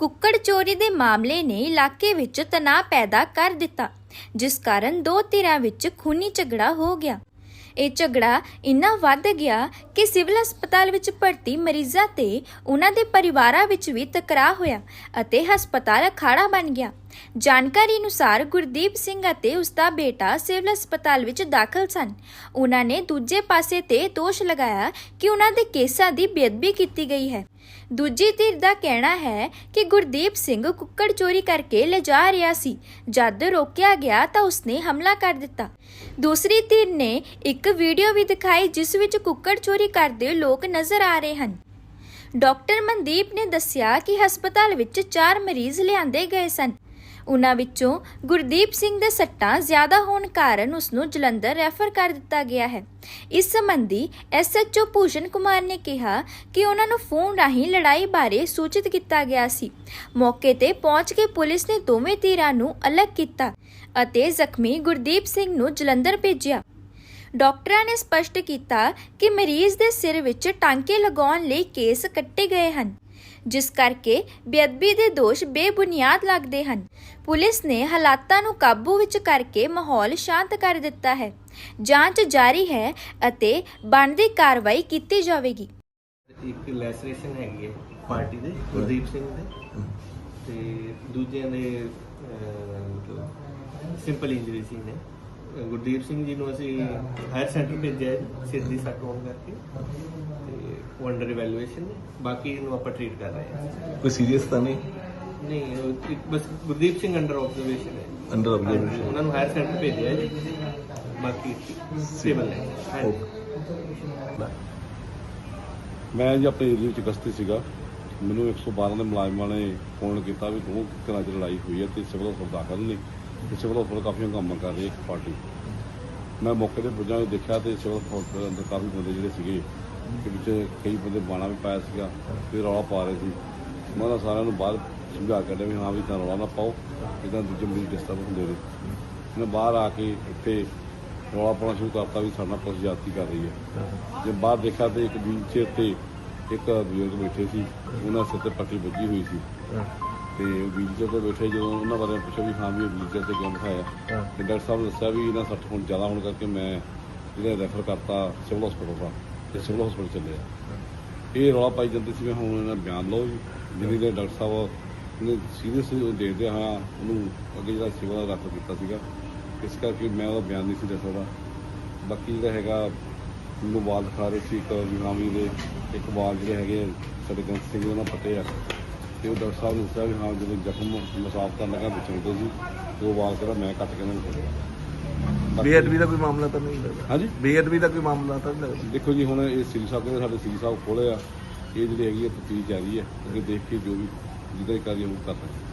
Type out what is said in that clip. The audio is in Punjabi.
ਕੁੱਕੜ ਚੋਰੀ ਦੇ ਮਾਮਲੇ ਨੇ ਇਲਾਕੇ ਵਿੱਚ ਤਣਾਅ ਪੈਦਾ ਕਰ ਦਿੱਤਾ, ਜਿਸ ਕਾਰਨ ਦੋ ਧਿਰਾਂ ਵਿੱਚ ਖੂਨੀ ਝਗੜਾ ਹੋ ਗਿਆ। ਇਹ ਝਗੜਾ ਇੰਨਾ ਵੱਧ ਗਿਆ ਕਿ ਸਿਵਲ ਹਸਪਤਾਲ ਵਿੱਚ ਭਰਤੀ ਮਰੀਜ਼ਾਂ ਤੇ ਉਹਨਾਂ ਦੇ ਪਰਿਵਾਰਾਂ ਵਿੱਚ ਵੀ ਤਕਰਾਰ ਹੋਇਆ ਅਤੇ ਹਸਪਤਾਲ ਅਖਾੜਾ ਬਣ ਗਿਆ। ਜਾਣਕਾਰੀ ਅਨੁਸਾਰ ਗੁਰਦੀਪ ਸਿੰਘ ਅਤੇ ਉਸ ਦਾ ਬੇਟਾ ਸਿਵਲ ਹਸਪਤਾਲ ਵਿੱਚ ਦਾਖਲ ਸਨ। ਉਹਨਾਂ ਨੇ ਦੂਜੇ ਪਾਸੇ ਤੇ ਦੋਸ਼ ਲਗਾਇਆ ਕਿ ਉਹਨਾਂ ਦੇ ਕੇਸਾਂ ਦੀ ਬੇਅਦਬੀ ਕੀਤੀ ਗਈ ਹੈ। ਦੂਜੀ ਧਿਰ ਦਾ ਕਹਿਣਾ ਹੈ ਕਿ ਗੁਰਦੀਪ ਸਿੰਘ ਕੁੱਕੜ ਚੋਰੀ ਕਰਕੇ ਲਿਜਾ ਰਿਹਾ ਸੀ। ਜਦ ਰੋਕਿਆ ਗਿਆ ਤਾਂ ਉਸਨੇ ਹਮਲਾ ਕਰ ਦਿੱਤਾ। ਦੂਸਰੀ ਧਿਰ ਨੇ ਇੱਕ ਵੀਡੀਓ ਵੀ ਦਿਖਾਈ ਜਿਸ ਵਿੱਚ ਕੁੱਕੜ ਚੋਰੀ ਕਰਦੇ ਲੋਕ ਨਜ਼ਰ ਆ ਰਹੇ ਹਨ। ਡਾਕਟਰ ਮਨਦੀਪ ਨੇ ਦੱਸਿਆ ਕਿ ਹਸਪਤਾਲ ਵਿੱਚ 4 ਮਰੀਜ਼ ਲਿਆਂਦੇ ਗਏ ਸਨ। ਉਨ੍ਹਾਂ ਵਿੱਚੋਂ ਗੁਰਦੀਪ ਸਿੰਘ ਦੇ ਸੱਟਾਂ ਜ਼ਿਆਦਾ ਹੋਣ ਕਾਰਨ ਉਸ ਨੂੰ ਜਲੰਧਰ ਰੈਫਰ ਕਰ ਦਿੱਤਾ ਗਿਆ ਹੈ। ਇਸ ਸੰਬੰਧੀ ਐਸਐਚਓ ਭੂਸ਼ਣ ਕੁਮਾਰ ਨੇ ਕਿਹਾ ਕਿ ਉਹਨਾਂ ਨੂੰ ਫੋਨ ਰਾਹੀਂ ਲੜਾਈ ਬਾਰੇ ਸੂਚਿਤ ਕੀਤਾ ਗਿਆ ਸੀ। ਮੌਕੇ ਤੇ ਪਹੁੰਚ ਕੇ ਪੁਲਿਸ ਨੇ ਦੋਵੇਂ ਧਿਰਾਂ ਨੂੰ ਅਲੱਗ ਕੀਤਾ ਅਤੇ ਜ਼ਖਮੀ ਗੁਰਦੀਪ ਸਿੰਘ ਨੂੰ ਜਲੰਧਰ ਭੇਜਿਆ। ਡਾਕਟਰਾਂ ਨੇ ਸਪਸ਼ਟ ਕੀਤਾ ਕਿ ਮਰੀਜ਼ ਦੇ ਸਿਰ ਵਿੱਚ ਟਾਂਕੇ ਲਗਾਉਣ ਲਈ ਕੇਸ ਕੱਟੇ ਗਏ ਹਨ। ਜਿਸ ਕਰਕੇ ਬੇਅਦਬੀ ਦੇ ਦੋਸ਼ ਬੇਬੁਨਿਆਦ ਲੱਗਦੇ ਹਨ। ਪੁਲਿਸ ਨੇ ਹਾਲਾਤਾਂ ਨੂੰ ਕਾਬੂ ਵਿੱਚ ਕਰਕੇ ਮਾਹੌਲ ਸ਼ਾਂਤ ਕਰ ਦਿੱਤਾ ਹੈ। ਜਾਂਚ ਜਾਰੀ ਹੈ ਅਤੇ ਬਣਦੀ ਕਾਰਵਾਈ ਕੀਤੀ ਜਾਵੇਗੀ। ਇੱਕ ਲੈਸਰੇਸ਼ਨ ਹੈਗੀ ਹੈ ਪਾਰਟੀ ਦੇ, ਗੁਰਦੀਪ ਸਿੰਘ ਦੇ। ਤੇ ਦੂਜਿਆਂ ਦੇ ਸਿੰਪਲ ਇੰਜਰੀ ਸੀ ਨੇ ਗੁਰਦੀਪ ਸਿੰਘ ਜੀ ਨੂੰ ਅਸੀਂ ਹਾਇਰ ਸੈਂਟਰ ਭੇਜਿਆ ਸਿਰ ਦੀ ਸੱਟ ਹੋਣ ਕਰਕੇ। ਉਹ ਅੰਡਰ ਇਵੈਲੂਏਸ਼ਨ ਨੇ ਬਾਕੀ ਇਹਨੂੰ ਆਪਾਂ ਟ੍ਰੀਟ ਕਰ ਰਹੇ ਹਾਂ। ਕੋਈ ਸੀਰੀਅਸ ਤਾਂ ਨਹੀਂ? ਨਹੀਂ ਉਹ ਇੱਕ ਬਸ ਗੁਰਦੀਪ ਸਿੰਘ ਅੰਡਰ ਆਬਜ਼ਰਵੇਸ਼ਨ ਹੈ। ਅੰਡਰ ਹਾਂਜੀ, ਆਬਜ਼ਰਵੇਸ਼ਨ ਉਹਨਾਂ ਨੂੰ ਹਾਇਰ ਸੈਂਟਰ ਭੇਜਿਆ ਹੈ ਜੀ। ਬਾਕੀ ਸਿਵਲ ਹੈ। ਹਾਂਜੀ। ਮੈਂ ਜੀ ਆਪਣੇ ਏਰੀਆ ਵਿੱਚ ਗਸਤੀ ਸੀਗਾ। ਮੈਨੂੰ 112 ਦੇ ਮੁਲਾਜ਼ਮਾਂ ਨੇ ਫੋਨ ਕੀਤਾ ਵੀ ਦੋ ਘਰਾਂ 'ਚ ਲੜਾਈ ਹੋਈ ਹੈ ਤੇ ਸਿਵਲ ਹਸਪਤਾਲ ਦਾਖਲ ਨੇ ਤੇ ਸਿਵਲ ਹਸਪਤਾਲ ਕਾਫੀ ਹੰਗਾਮਾ ਕਰ ਰਹੀ ਹੈ ਇੱਕ ਪਾਰਟੀ। ਮੈਂ ਮੌਕੇ ਤੇ ਪੁੱਜਾ ਕੇ ਦੇਖਿਆ ਤੇ ਸਿਵਲ ਹਸਪਤਾਲ ਅੰਦਰ ਕਾਫੀ ਬੰਦੇ ਜਿਹੜੇ ਸੀਗੇ, ਤੇ ਵਿੱਚ ਕਈ ਬੰਦੇ ਬਾਣਾ ਵੀ ਪਾਇਆ ਸੀਗਾ, ਤੇ ਰੌਲਾ ਪਾ ਰਹੇ ਸੀ। ਮੈਂ ਉਹਨਾਂ ਸਾਰਿਆਂ ਨੂੰ ਬਾਹਰ ਸਮਝਾ ਕੇ ਲਿਆ ਵੀ ਹਾਂ ਵੀ ਤਾਂ ਰੌਲਾ ਨਾ ਪਾਓ, ਇਦਾਂ ਦੂਜੇ ਮਰੀਜ਼ ਡਿਸਟਰਬ ਹੁੰਦੇ ਨੇ ਮੈਂ ਬਾਹਰ ਆ ਕੇ ਇੱਥੇ ਰੌਲਾ ਪਾਉਣਾ ਸ਼ੁਰੂ ਕਰਤਾ ਵੀ ਸਾਡਾ ਪੁਲਿਸ ਜਾਤੀ ਕਰ ਰਹੀ ਹੈ। ਜੇ ਬਾਹਰ ਦੇਖਿਆ ਤੇ ਇੱਕ ਵੀਲਚੇਅਰ ਤੇ ਇੱਕ ਬਜ਼ੁਰਗ ਬੈਠੇ ਸੀ, ਉਹਨਾਂ ਸਿਰ ਤੇ ਪੱਟੀ ਵੱਜੀ ਹੋਈ ਸੀ। ਤੇ ਵੀਲਚੇਅਰ ਤੇ ਬੈਠੇ ਜਦੋਂ ਉਹਨਾਂ ਬਾਰੇ ਪੁੱਛਿਆ ਵੀ ਹਾਂ ਵੀ ਵੀਲਚੇਅਰ ਤੇ ਕਿਉਂ ਬਿਠਾਇਆ। ਤੇ ਡਾਕਟਰ ਸਾਹਿਬ ਨੇ ਦੱਸਿਆ ਵੀ ਇਹਨਾਂ 60 ਹੁਣ ਜ਼ਿਆਦਾ ਹੋਣ ਕਰਕੇ ਮੈਂ ਇਹਦਾ ਰੈਫਰ ਕਰਤਾ ਸਿਵਲ ਹਸਪਤਾਲ ਦਾ ਤੇ ਸਿਵਲ ਹਸਪਤਾਲ ਚੱਲੇ ਆ। ਇਹ ਰੌਲਾ ਪਾਈ ਜਾਂਦੀ ਸੀ ਵੀ ਹੁਣ ਇਹਨਾਂ ਦਾ ਬਿਆਨ ਲਓ ਜੀ। ਜਿਹਦੀ ਦੇ ਡਾਕਟਰ ਸਾਹਿਬ ਨੇ ਸੀਰੀਅਸ ਦੇਖਦੇ ਹਾਂ ਉਹਨੂੰ ਅੱਗੇ ਜਿਹੜਾ ਸਿਵਲ ਦਾ ਰੈਫਰ ਕੀਤਾ ਸੀਗਾ। ਇਸ ਕਰਕੇ ਮੈਂ ਉਹਦਾ ਬਿਆਨ ਨਹੀਂ ਸੀ ਦੇ ਸਕਦਾ। ਬਾਕੀ ਜਿਹੜਾ ਹੈਗਾ ਮੈਨੂੰ ਵਾਲ ਦਿਖਾ ਰਹੇ ਸੀ ਇੱਕ ਵਿਹਾਮੀ ਦੇ ਇੱਕ ਵਾਲ ਜਿਹੜੇ ਹੈਗੇ ਸਾਡੇ ਗ੍ਰੰਥ ਸਿੰਘ ਉਹਨਾਂ ਪੱਟੇ ਆ। ਤੇ ਉਹ ਡਾਕਟਰ ਸਾਹਿਬ ਨੇ ਦੱਸਿਆ ਵੀ ਹਾਂ ਜਦੋਂ ਜ਼ਖਮ ਮਸਾਫ ਕਰਨ ਲੱਗਾ ਵਿੱਚ ਹੁੰਦੇ ਸੀ ਤੇ ਉਹ ਵਾਲ ਜਿਹੜਾ ਮੈਂ ਕੱਟ ਕੇ ਉਹਨਾਂ ਨੂੰ ਬੇਅਦਬੀ ਦਾ ਕੋਈ ਮਾਮਲਾ ਤਾਂ ਨਹੀਂ ਲੱਗਦਾ? ਹਾਂਜੀ? ਬੇਅਦਬੀ ਦਾ ਕੋਈ ਮਾਮਲਾ ਤਾਂ ਨਹੀਂ ਲੱਗਦਾ? ਦੇਖੋ ਜੀ ਹੁਣ ਇਹ ਸ੍ਰੀ ਸਾਹਿਬ ਕਹਿੰਦੇ ਸਾਡੇ ਸ੍ਰੀ ਸਾਹਿਬ ਖੋਲੇ ਆ। ਇਹ ਜਿਹੜੀ ਹੈਗੀ ਹੈ ਤਫਤੀਸ਼ ਜਾਰੀ ਹੈ ਅੱਗੇ ਦੇਖ ਕੇ ਜੋ ਵੀ ਜਿਹਦਾ ਕਾਰਜ ਉਹ ਕਰ ਸਕਦੇ